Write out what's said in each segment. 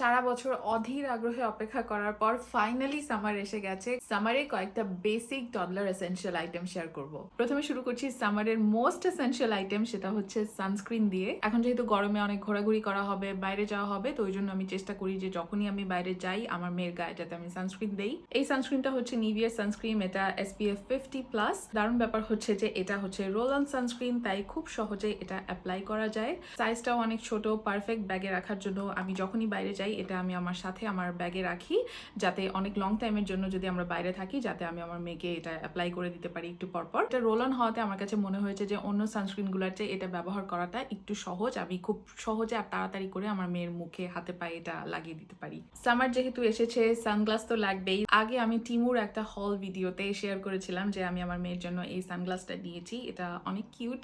সারা বছর অধীর আগ্রহে অপেক্ষা করার পর ফাইনালি সামার এসে গেছে। সামারে কয়েকটা basic toddler essential item share করব। প্রথমে শুরু করছি সামারের মোস্ট এসেনশিয়াল আইটেম সেটা হচ্ছে সানস্ক্রিন দিয়ে। এখন যেহেতু গরমে অনেক ঘোরাঘুরি করা হবে, বাইরে যাওয়া হবে, তো ওই জন্য আমি চেষ্টা করি যে যখনই আমি বাইরে যাই, আমার মেয়ের গায়ে যাতে আমি সানস্ক্রিন দেই। এই সানস্ক্রিনটা হচ্ছে নিভিয়ার সানস্ক্রিন এটা এসপিএফ ফিফটি প্লাস দারুণ ব্যাপার হচ্ছে যে এটা হচ্ছে রোল অন সানস্ক্রিন তাই খুব সহজে এটা অ্যাপ্লাই করা যায়। সাইজটাও অনেক ছোট পারফেক্ট ব্যাগে রাখার জন্য আমি যখনই বাইরে যাই এটা আমি আমার সাথে আমার ব্যাগে রাখি, যাতে অনেক লং টাইমের জন্য যদি আমরা বাইরে থাকি, যাতে আমি আমার মেয়েকে এটা অ্যাপ্লাই করে দিতে পারি একটু পরপর এটা রোল অন হওয়াতে আমার কাছে মনে হয়েছে যে, অন্য সানস্ক্রিনগুলোর চেয়ে এটা ব্যবহার করাটা একটু সহজ। আমি খুব সহজে আর তাড়াতাড়ি করে আমার মেয়ের মুখে, হাতে পায়ে এটা লাগিয়ে দিতে পারি। সামার যেহেতু এসেছে সানগ্লাস তো লাগবেই। আগে আমি টিমুর একটা হল ভিডিওতে শেয়ার করেছিলাম যে, আমি আমার মেয়ের জন্য এই সানগ্লাসটা দিয়েছি এটা অনেক কিউট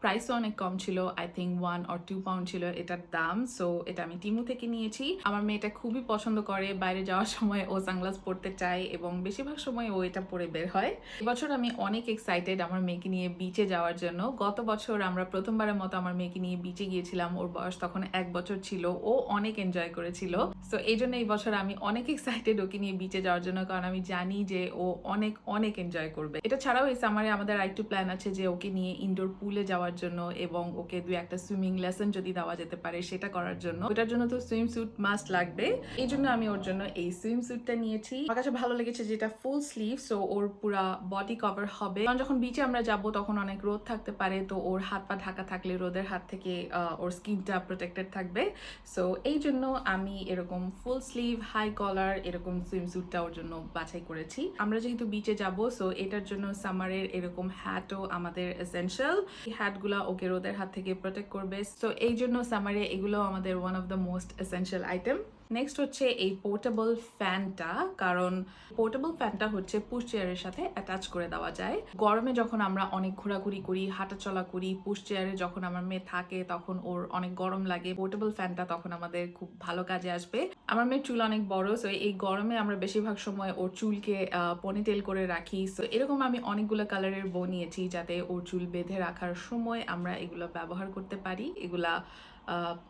প্রাইসও অনেক কম ছিল I think one or two pound ছিল এটার দাম সো এটা আমি টিমু থেকে নিয়েছি। আমার মেয়েটা খুবই পছন্দ করে, বাইরে যাওয়ার সময় ও সানগ্লাস পরতে চায় এবং বেশিরভাগ সময় ও এটা পরে বের হয়। এবছর আমি অনেক এক্সাইটেড আমার মেয়েকে নিয়ে বিচে যাওয়ার জন্য। গত বছর আমরা প্রথমবারের মতো আমার মেয়েকে নিয়ে বিচে গিয়েছিলাম, ওর বয়স তখন এক বছর ছিল, ও অনেক এনজয় করেছিল। সো এই জন্য এই বছর আমি অনেক এক্সাইটেড ওকে নিয়ে বিচে যাওয়ার জন্য, কারণ আমি জানি যে ও অনেক অনেক এনজয় করবে। এটা ছাড়াও এই সামারে আমাদের আরেকটু প্ল্যান আছে যে ওকে নিয়ে ইনডোর পুলে যাওয়ার জন্য এবং ওকে দুই একটা সুইমিং লেসন যদি দেওয়া যেতে পারে সেটা করার জন্য। ওটার জন্য তো সুইম স্যুট মাস্ট লাগবে। এই জন্য আমি ওর জন্য এই সুইম স্যুটটা নিয়েছি। আমার কাছে ভালো লেগেছে যেটা ফুল স্লিভ সো ওর পুরা বডি কভার হবে। কারণ যখন বিচে আমরা যাব, তখন অনেক রোদ থাকতে পারে, তো ওর হাত পা ঢাকা থাকলে রোদের হাত থেকে ওর স্কিনটা প্রোটেক্টেড থাকবে। সো এই জন্য আমি এরকম ফুল স্লিভ হাই কলার এরকম সুইম স্যুটটা ওর জন্য বাছাই করেছি। আমরা যেহেতু বিচে যাব সো এটার জন্য সামারের এরকম হ্যাটও আমাদের এসেনশিয়াল এই হ্যাটগুলো ওকে রোদের হাত থেকে প্রোটেক্ট করবে? সো এই জন্য সামারে এগুলো আমাদের one of the most essential item next হচ্ছে এই পোর্টেবল ফ্যানটা কারণ পোর্টেবল ফ্যানটা হচ্ছে পুশ চেয়ারের সাথে অ্যাটাচ করে দেওয়া যায়। গরমে যখন আমরা অনেক ঘোরাঘুরি করি, হাঁটাচলা করি পুশ চেয়ারে যখন আমার মেয়ে থাকে, তখন ওর অনেক গরম লাগে। পোর্টেবল ফ্যানটা তখন আমাদের খুব ভালো কাজে আসবে। আমার মেয়ের চুল অনেক বড় সো এই গরমে আমরা বেশিরভাগ সময় ওর চুলকে পনিটেল করে রাখি। সো এরকম আমি অনেকগুলো কালারের বউ নিয়েছি যাতে ওর চুল বেঁধে রাখার সময় আমরা এগুলো ব্যবহার করতে পারি। এগুলা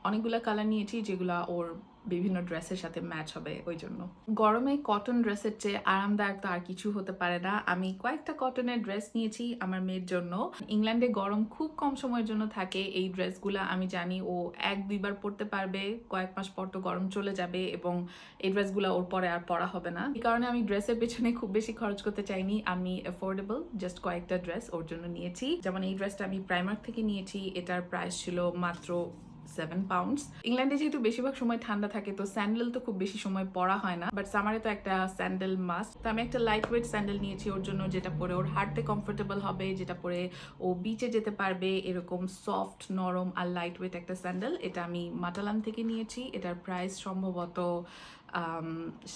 অনেকগুলো কালার নিয়েছি যেগুলা ওর বিভিন্ন ড্রেসের সাথে ম্যাচ হবে ওই জন্য। গরমে কটন ড্রেসের চেয়ে আরামদায়ক তো আর কিছু হতে পারে না। আমি কয়েকটা কটনের ড্রেস নিয়েছি আমার মেয়ের জন্য। ইংল্যান্ডে গরম খুব কম সময়ের জন্য থাকে। এই ড্রেসগুলো আমি জানি ও এক দুইবার পরতে পারবে, কয়েক মাস পর তো গরম চলে যাবে এবং এই ড্রেসগুলো ওর পরে আর পরা হবে না। এই কারণে আমি ড্রেসের পেছনে খুব বেশি খরচ করতে চাইনি। আমি অ্যাফোর্ডেবল জাস্ট কয়েকটা ড্রেস ওর জন্য নিয়েছি। যেমন এই ড্রেসটা আমি প্রাইমার্ক থেকে নিয়েছি। এটার প্রাইস ছিল মাত্র সেভেন পাউন্ডস ইংল্যান্ডে যেহেতু বেশিরভাগ সময় ঠান্ডা থাকে, তো স্যান্ডেল তো খুব বেশি সময় পরা হয় না বাট সামারে তো একটা স্যান্ডেল মাস্ট তো আমি একটা লাইট ওয়েট স্যান্ডেল নিয়েছি ওর জন্য, যেটা পরে ওর হাঁটতে কমফোর্টেবল হবে, যেটা পরে ও বিচে যেতে পারবে, এরকম সফট নরম আর লাইট ওয়েট একটা স্যান্ডেল এটা আমি মাটালান থেকে নিয়েছি, এটার প্রাইস সম্ভবত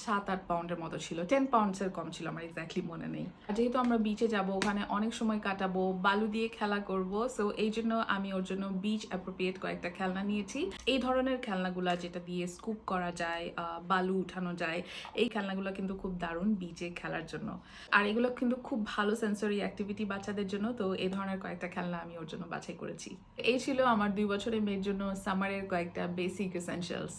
সাত আট পাউন্ডের মতো ছিল। টেন পাউন্ডসের কম ছিল, আমার এক্স্যাক্টলি মনে নেই। আর যেহেতু আমরা বিচে যাব, ওখানে অনেক সময় কাটাবো, বালু দিয়ে খেলা করব সো এই জন্য আমি ওর জন্য বিচ অ্যাপ্রোপ্রিয়েট কয়েকটা খেলনা নিয়েছি। এই ধরনের খেলনাগুলা যেটা দিয়ে স্কুপ করা যায় বালু উঠানো যায়, এই খেলনাগুলো কিন্তু খুব দারুণ বিচে খেলার জন্য। আর এগুলো কিন্তু খুব ভালো সেন্সরি অ্যাক্টিভিটি বাচ্চাদের জন্য, তো এই ধরনের কয়েকটা খেলনা আমি ওর জন্য বাছাই করেছি। এই ছিল আমার দুই বছরের মেয়ের জন্য সামারের কয়েকটা বেসিক এসেনশিয়ালস